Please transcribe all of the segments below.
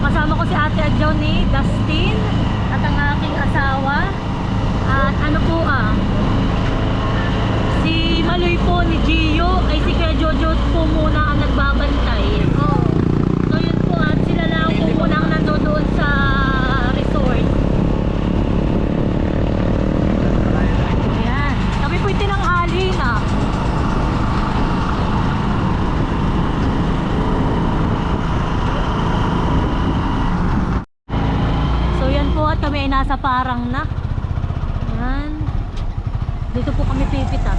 kasama ko si Ate ni Dustin at ang aking asawa. At ano po ah, si Maloy po ni Gio ay si Kuya Jojo po muna ang nagbabantay. Kami ay nasa parang na. Yan. Dito po kami pipitas.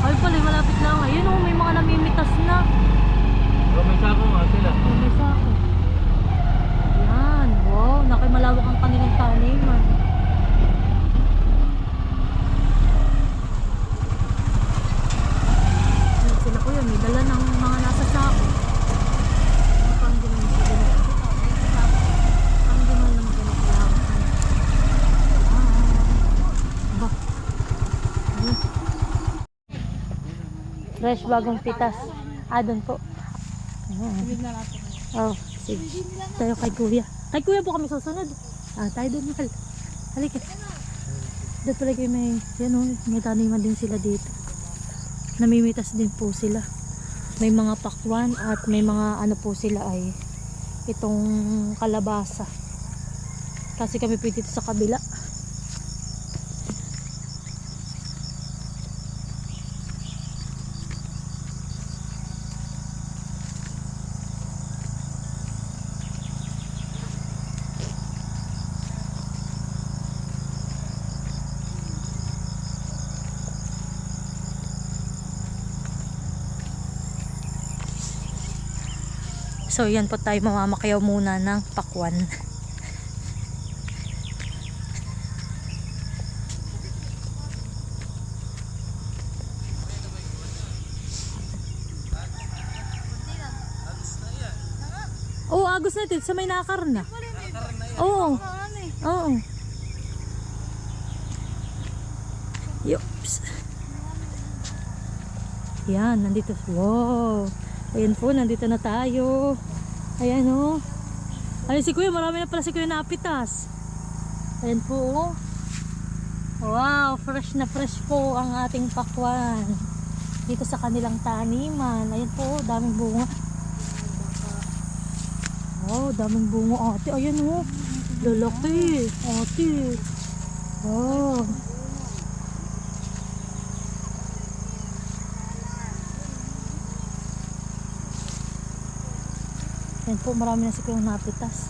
Ay pala, malapit lang. Ayun oh, may mga namimitas na. Pero may sako nga sila. Oh, may sako. Yan. Wow, nakimalawak ang kanilang taniman. Yan sila kuya, may dala ng mga nasa sako. Ano Parang di naman siya ganun. Parang di naman naman ganun kalawak. Ah. Ba? Ayun. Fresh bagong pitas. Ah, doon po. Ayan. Oh, sige. Tayo kay kuya. Kay kuya po kami susunod. Ah, tayo doon mahal. Halika. Doon pala kayo may, yan o, may taniman din sila dito. Namimitas din po sila. May mga pakwan at may mga ano po sila ay itong kalabasa. Kasi kami dito sa kabila. So yan po tayo mamamakayaw muna ng pakwan. Oo, oh, agos natin. Sa may nakar na. Oo. Oo. Yups. Yan, nandito. Wow. Ayan po, nandito na tayo. Ayan o. Oh. Ayan si Kuya, marami na pala si Kuya napitas. Ayan po oh. Wow, fresh na fresh po ang ating pakwan. Dito sa kanilang taniman. Ayan po, oh, daming bunga. Oh, daming bunga ate. Ayan o. Oh. Lalaki. Ate. Oh. Yan po, marami na si Kuyang napitas.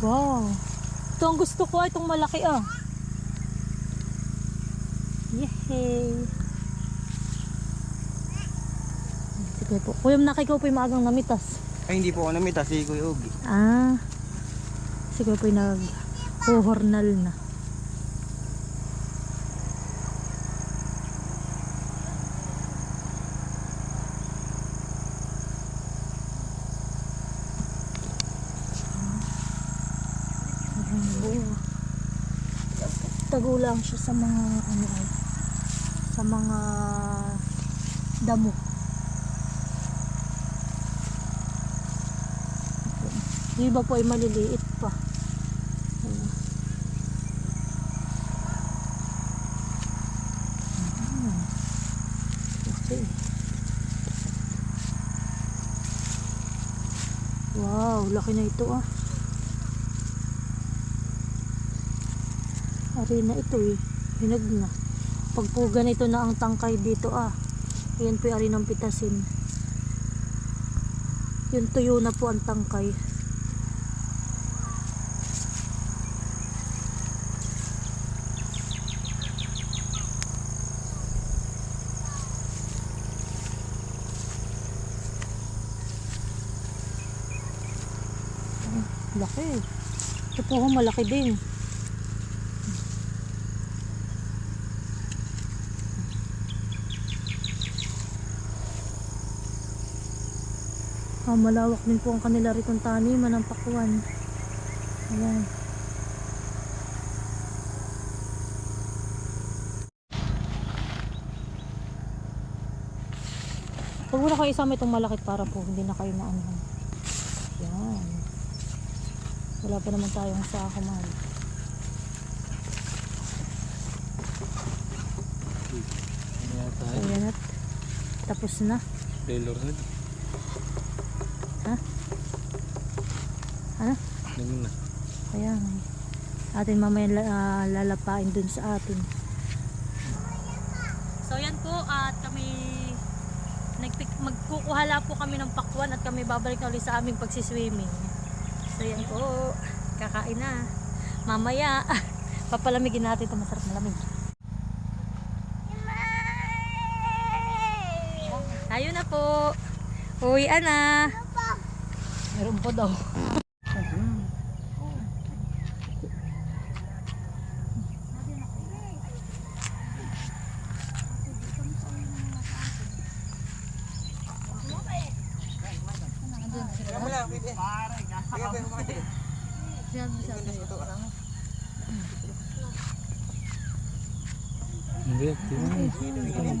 Wow. Ito ang gusto ko, itong malaki ah. Yehey. Sige po. Kuya, nakikaw po yung maagang namitas. Ay, hindi po ako namita si Kuya Ugi. Ah. Siguro po yung nag-hornal na. Ayan, bunga. Tago lang siya sa mga ano ay sa mga damo. Yung iba po ay maliliit pa. Okay. Wow, laki na ito ah. Ari na ito eh. Hinag na. Pag po ganito na ang tangkay dito ah. Ayan po yung ari ng pitasin. Yung tuyo na po ang tangkay. Laki. Ito po malaki din. Ah, malawak din po ang kanila ritong taniman ng pakuan. Ayan. Huwag mo na kayo isama itong malaki para po hindi na kayo maanahan. Yan. Wala pa naman tayong sako mahal. So, yan at tapos na. Taylor na. Ha? Ano? Ganun na. Ayan. Atin mamaya ah, lalapain dun sa atin. So yan po at kami nagpik magkukuhala po kami ng pakwan at kami babalik na ulit sa aming pagsiswimming. So yan po. Kakain na. Mamaya papalamigin natin ito masarap na lamig. Tayo na po. Uwian na. Meron po daw. Hindi, tingnan.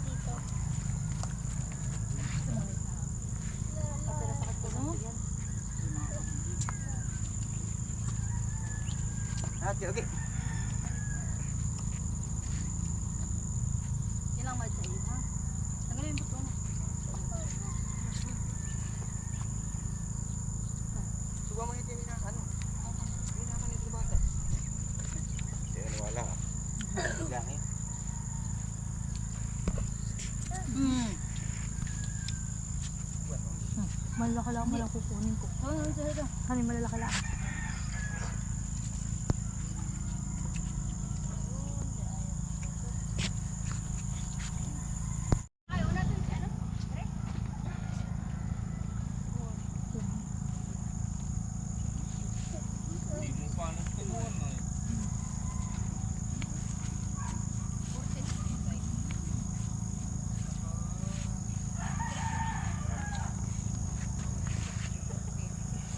Okay, okay. Ilang mahal sa iyo, ha? Tanggalin mo ito. Subuhan mo yung na ano. Hindi naman ito bata. Hindi, wala. Biglang eh. Mm. Malalaki lang mo lang kukunin ko. Oo, ito, ito. Kani malalaki lang.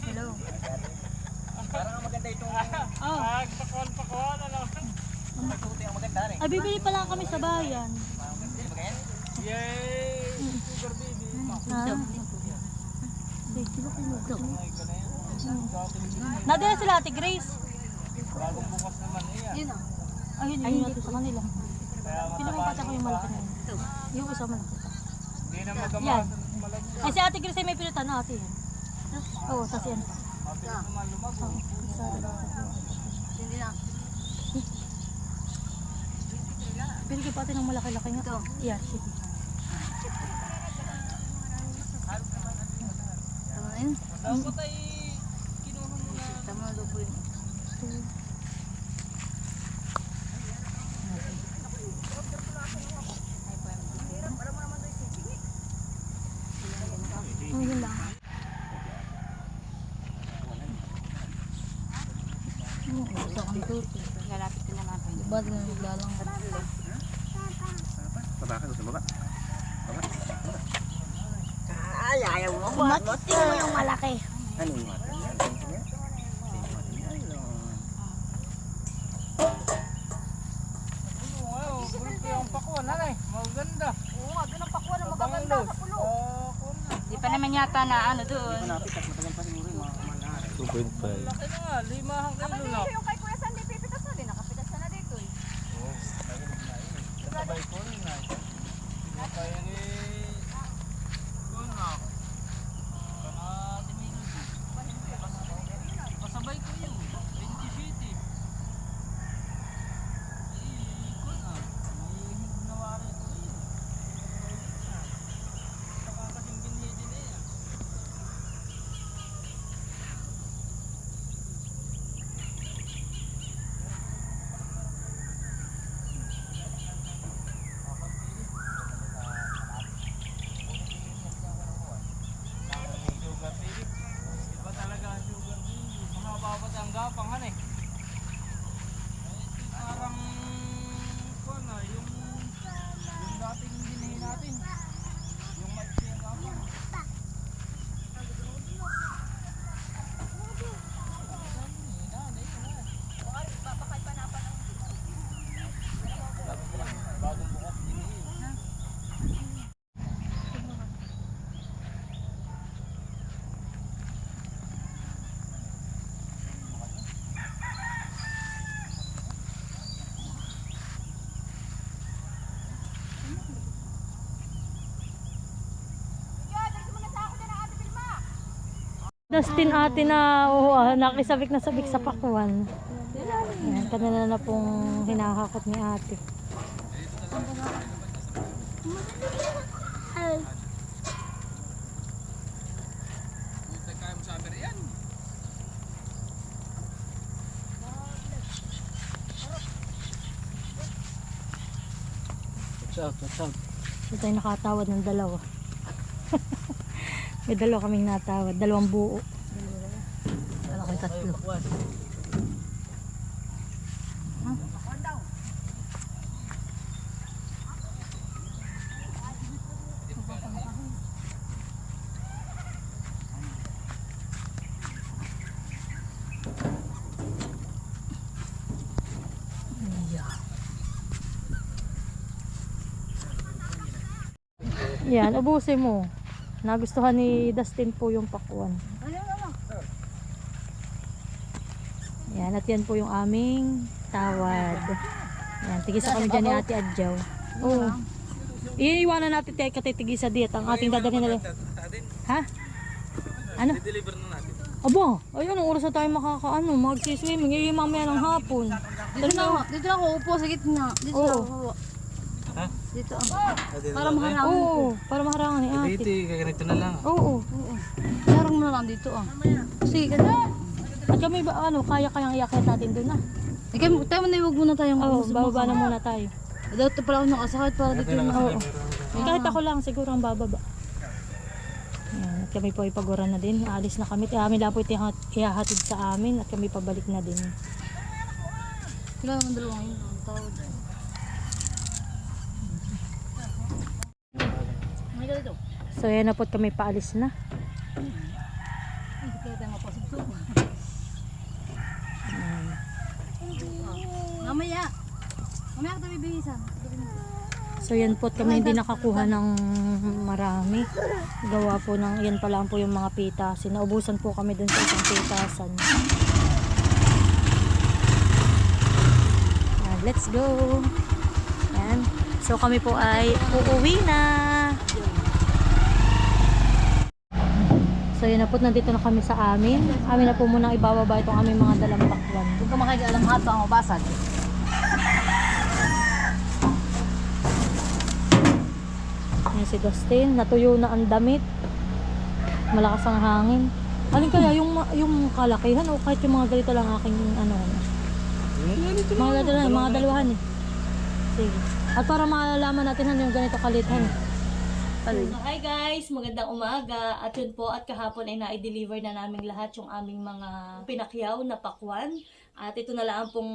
Hello. Parang maganda itong Oh, Pakwan-pakwan, ano? pagtuto yung maganda rin. ay bibili pa lang kami sa bayan. Yay! Sugar baby. Ha? Nadala sila Ate Grace. Bagong bukas naman eh. Yun o. Ayun, yun natin sa kanila. Pinapapata ko yung malaki na yun. Yung isa malaki. Hindi na Yan. magamas. Ay, si Ate Grace ay may pinutan na ate. Oo, tas yan pa. Tatlo. Hindi na. Binigyan pa ate ng malaki-laki nga. Ito? Yeah, sige. Tama na yun. Dapat ay kinuha mo na. Tama na daw po yun. Oh. Lalapit na natin. Ba't na naglalang ka sila? Baba ka doon sa baba. Ay, ayaw mo. Yung malaki. Ano yung. Ano eh? Maganda. Oo nga, doon ang pakwan na magaganda sa pulo. Di pa naman yata na ano doon. Malapit at matagal pa siguro yung mga manahari. 2.5. Laki na nga. Limahang kilo na. yung kay Kuya Sandy, pipitas na din. Nakapitas ka na dito eh. Sabay ko rin na. Kaya ni... Kunak. Kana Timino. Pasabay ko yun. 20 feet eh. Eh, kunak. May nawari ko yun. Saka kasing binhi din eh. Dustin ate na oh, ah, nakisabik na sabik sa pakwan. Ayan, kanina na pong hinahakot ni ate. Yan. Watch out, watch out. Ito tayo nakatawad ng dalawa. May dalawa kaming natawad. Dalawang buo. Wala kang tatlo. Yan, ubusin mo. Nagustuhan ni Dustin po yung pakwan. Yan, at yan po yung aming tawad. Yan, tigisa kami dyan ni Ate Adjaw. Oo. Iiwanan natin tayo katitigisa diet ang ating dadalhin na Ha? Ano? Deliver na natin. Aba, ayun, ang oras na tayo makakaano, magsiswimming, eh, mamaya ng hapon. Dito na dito na ako upo sa gitna. Dito na ako. Dito. Para maharang. Oo, para maharangan ni ate. Dito, kaganito na lang. Oo. Oo. Maharang mo na lang dito ah. Sige, ganun. At kami ba, ano, kaya-kayang iakit natin doon na. Ikaw, tayo mo na iwag muna tayong Oo, bababa na muna tayo. Dito pala ako nakasakit para dito yung Oo. Kahit ako lang, siguro ang bababa. Yan, at kami po ay pagura na din. Aalis na kami. Kami lang po ihahatid sa amin at kami pabalik na din. Sila naman dalawang yun. Ang tawad. May ka dito. So yan na po kami paalis na. Mamaya. Mamaya ka tayo bibihisan. So yan po kami hindi nakakuha ng marami. Gawa po ng, yan pa lang po yung mga pitasin. Naubusan po kami dun sa isang pitasan. Yan, let's go! Yan. So kami po ay uuwi na! So yun na po, nandito na kami sa amin. Amin na po muna ibababa itong aming mga dalang pakwan. Kung ka makikialam hato ang mabasag. Yan si Dustin, natuyo na ang damit. Malakas ang hangin. Alin kaya yung yung kalakihan o kahit yung mga ganito lang aking ano. Mga ganito lang, mga dalawahan eh. Sige. At para malalaman natin ano yung ganito kalithan. So, hi guys! Magandang umaga. At yun po, at kahapon ay na-deliver na namin lahat yung aming mga pinakyaw na pakwan. At ito na lang pong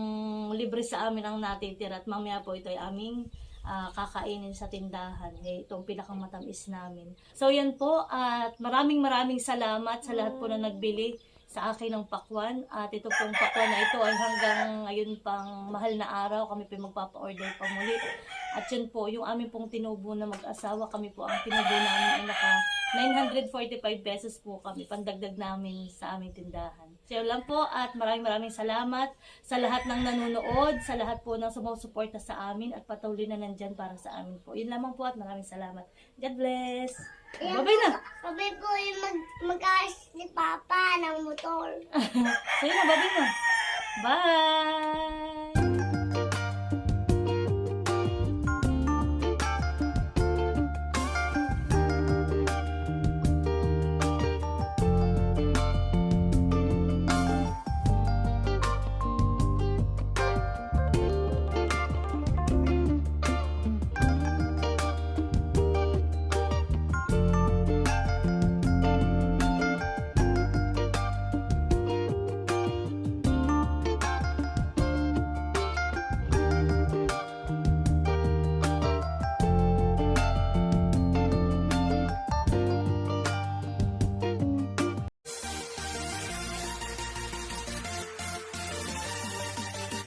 libre sa amin ang natitira. At mamaya po ito ay aming ah, kakainin sa tindahan. Eh, itong pinakamatamis namin. So yan po, at maraming maraming salamat sa lahat po na nagbili sa akin ng pakwan. At ito pong pakwan na ito ay hanggang ngayon pang mahal na araw. Kami po magpapa-order pa muli. At yun po, yung aming pong tinubo na mag-asawa, kami po ang tinubo namin ay naka 945 pesos po kami, pandagdag namin sa aming tindahan. So lang po at maraming maraming salamat sa lahat ng nanonood, sa lahat po ng sumusuporta sa amin at patuloy na nandyan para sa amin po. Yun lamang po at maraming salamat. God bless! Babay na! Sabi ko yung mag mag-ayos ni Papa ng motor. So yun na, babay na! Bye!